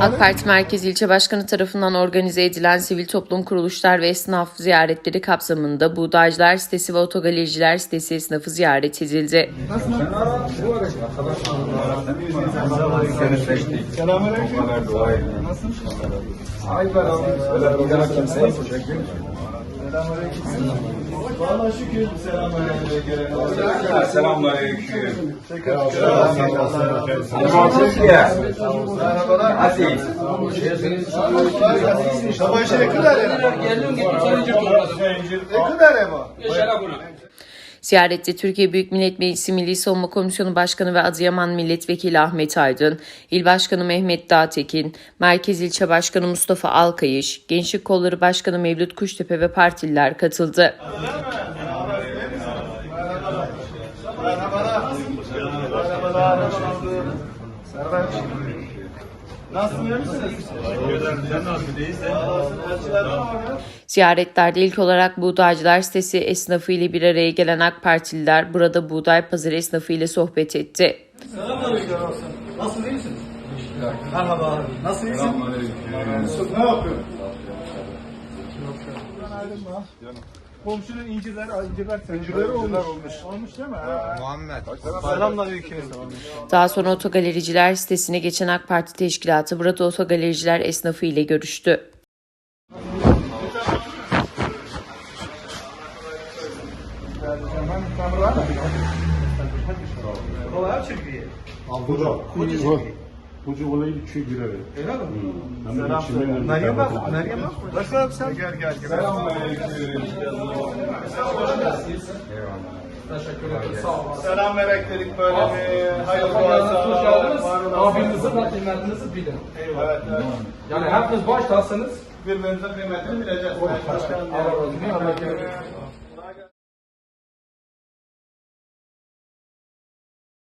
AK Parti Merkez İlçe Başkanı tarafından organize edilen sivil toplum kuruluşlar ve esnaf ziyaretleri kapsamında Buğdaycılar sitesi ve Otogalericiler sitesi esnafı ziyaret edildi. Selamünaleyküm. Be abi. Öyle bir yana kimseye teşekkür Vallahi şükür selamünaleyküm. Selamünaleyküm. Merhabalar. Hadi. Sabah şey kadar ya. Ne kadar ya bu? Ziyarette Türkiye Büyük Millet Meclisi Milli Savunma Komisyonu Başkanı ve Adıyaman Milletvekili Ahmet Aydın, İl Başkanı Mehmet Dağtekin, Merkez İlçe Başkanı Mustafa Alkayış, Gençlik Kolları Başkanı Mevlüt Kuştepe ve partililer katıldı. Merhabalar. Merhabalar. Servet. Ziyaretlerde ilk olarak Buğdaycılar sitesi esnafı ile bir araya gelen AK Partililer burada buğday pazarı esnafı ile sohbet etti. Selamünaleyküm. Nasılsın iyi misin? Merhaba. Nasıl iyisin? Ne yapıyorsun? Günaydın mı? Komşunun inciler, inciler, incileri olmuş. olmuş. Olmuş değil mi? Muhammed. Selamünaleyküm. Daha sonra otogalericiler sitesine geçen AK Parti teşkilatı burada otogalericiler esnafı ile görüştü. Kucu olayı bir araya. Selam. Meryem bak, Meryem bak. Başka abi sen. Gel gel. gel. Selam verek dedik böyle bir hayırlı dualar. Abinizin ve kıymetinizi bilin. Evet. Yani hepiniz baştasınız. Birbirimizin kıymetini bileceğiz. Başkanım. Allah razı olsun.